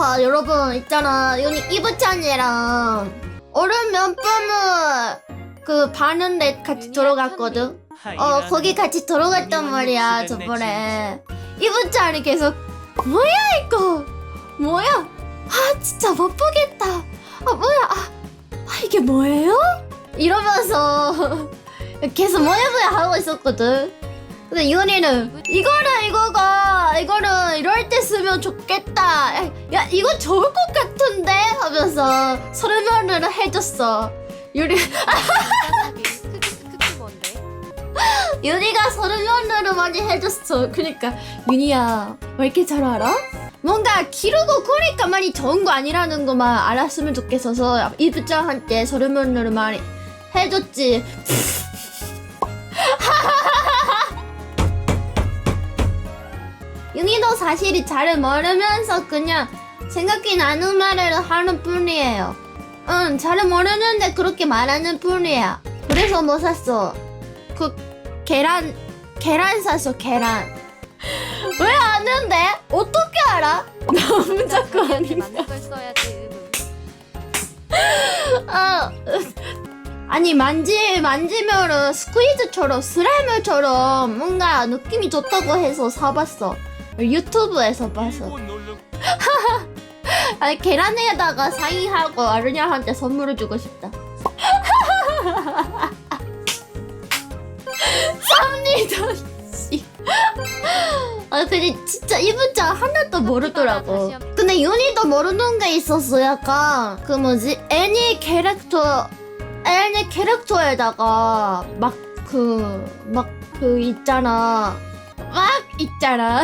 아 여러분 있잖아. 여기 이브찬이랑 얼음 면범을 그 봤는데 같이 들어갔거든? 어 거기 같이 들어갔단 말이야 저번에. 이브찬이 계속 뭐야 이거? 뭐야? 아 진짜 못 보겠다. 아 뭐야? 아, 아 이게 뭐예요? 이러면서 계속 뭐야 뭐야 하고 있었거든. 근데 윤이는 이거는 이거가 이거는 쓰면 좋겠다. 야, 야 이거 좋을 것 같은데? 하면서 설명을 해줬어. 윤이 크크 뭔데? 윤이가 설명을 많이 해줬어. 그니까 윤이야 왜 이렇게 잘 알아? 뭔가 기르고 그러니까 많이 좋은 거 아니라는 거만 알았으면 좋겠어서 이부장한테 설명을 많이 해줬지 사실이 잘 모르면서 그냥 생각이 나는 말을 하는 뿐이에요. 응, 잘 모르는데 그렇게 말하는 뿐이야. 그래서 뭐 샀어? 그 계란 계란 샀어 계란. 왜 아는데? 어떻게 알아? 너무 자꾸 아니까. 맞는 걸 써야지. 아, 아니 만지 만지면은 스퀴즈처럼 슬라임처럼 뭔가 느낌이 좋다고 해서 사봤어. 유튜브에서 봤어. 아니 계란에다가 사인하고 아르냐한테 선물을 주고 싶다. 삽니다 씨. 아 근데 진짜 이분자 하나도 모르더라고. 근데 윤희도 모르는 게 있었어. 약간 그 뭐지 애니 캐릭터 애니 캐릭터에다가 막 그 막그 있잖아. 막 있잖아.